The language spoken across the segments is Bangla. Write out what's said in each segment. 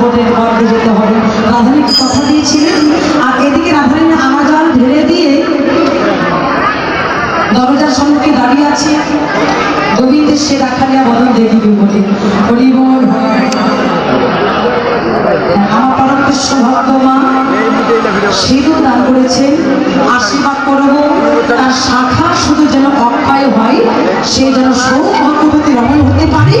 ভোটের গর্বে যেতে হবে। রাধানীকে কথা দিয়েছিলেন, আর এদিকে রাধানী আমাজন ঢেলে দিয়ে দরজার সম্মুখে দাঁড়িয়ে আছে। গোবিন্দ সে রাখালিয়া বদল দেখিবি বলে হরিবল আমার পরমকে সৌভাগ্য মা সেও দান করেছেন, আশীর্বাদ করব। তার শাখা শুধু যেন অক্ষয় হয়, সে যেন সৌভাগ্যবতী রমণ হতে পারে।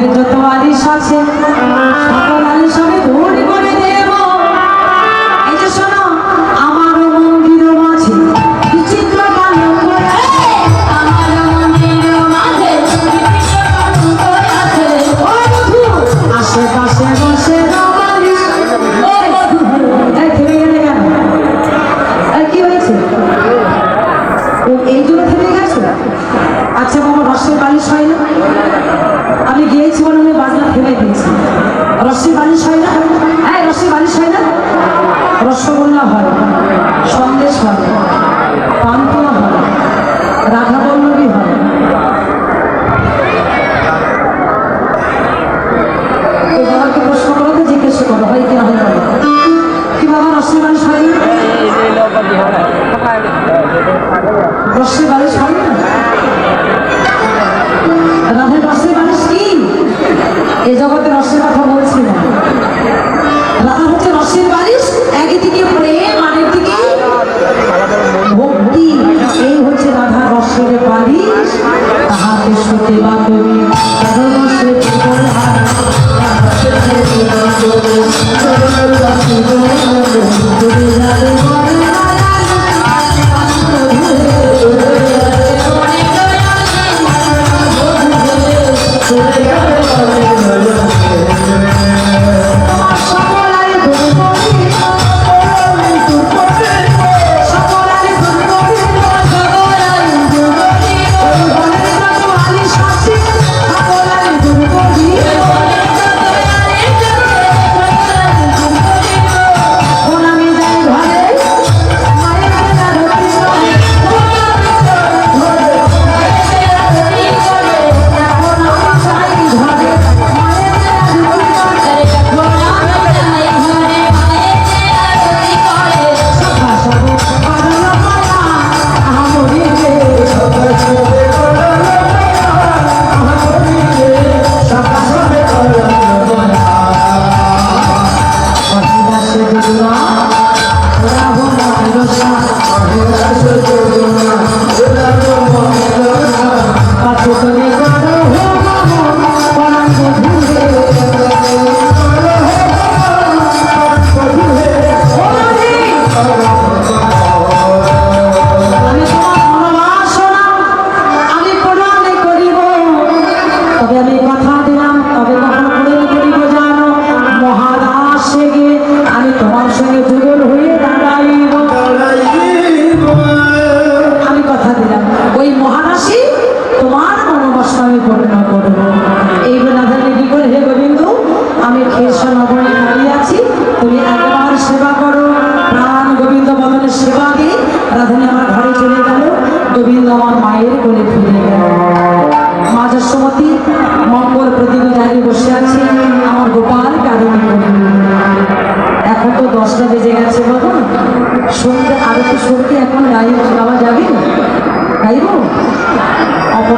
Ele totalmente tá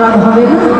অপরাধ হবে না।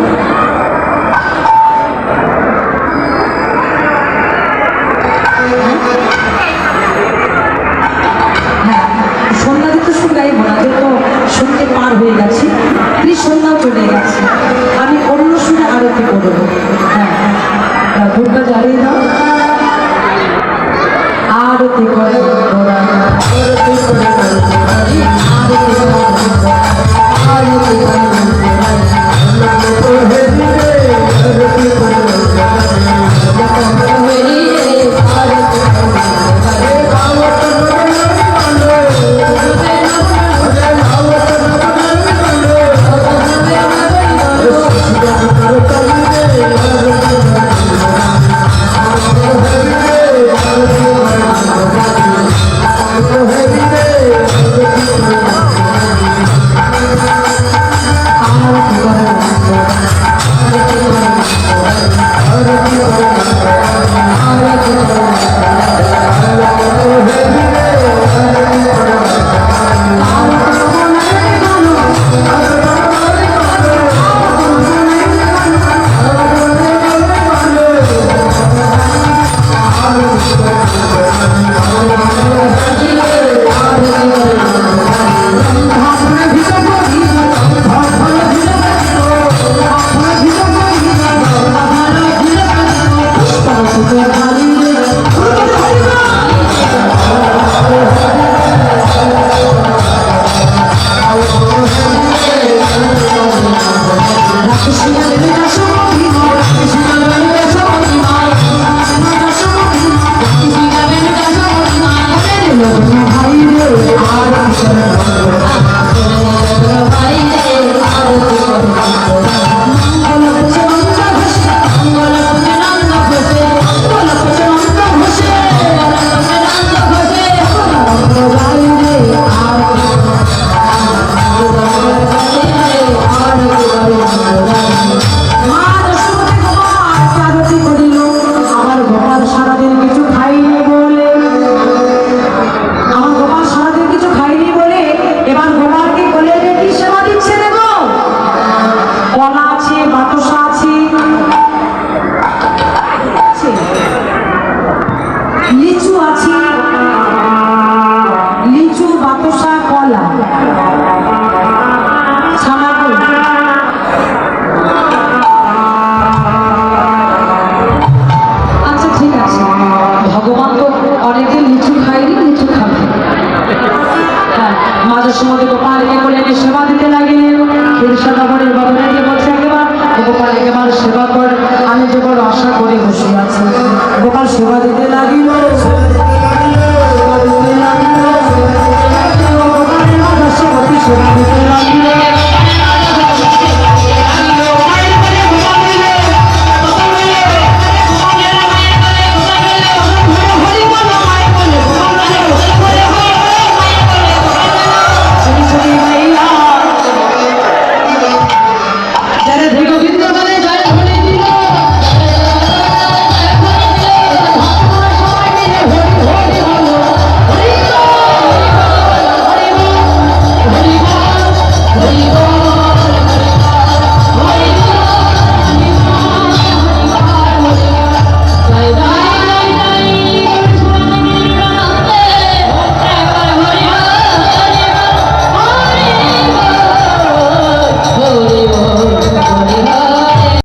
ক্ষীরসাগরের করে বাবা একেবার সেবা কর।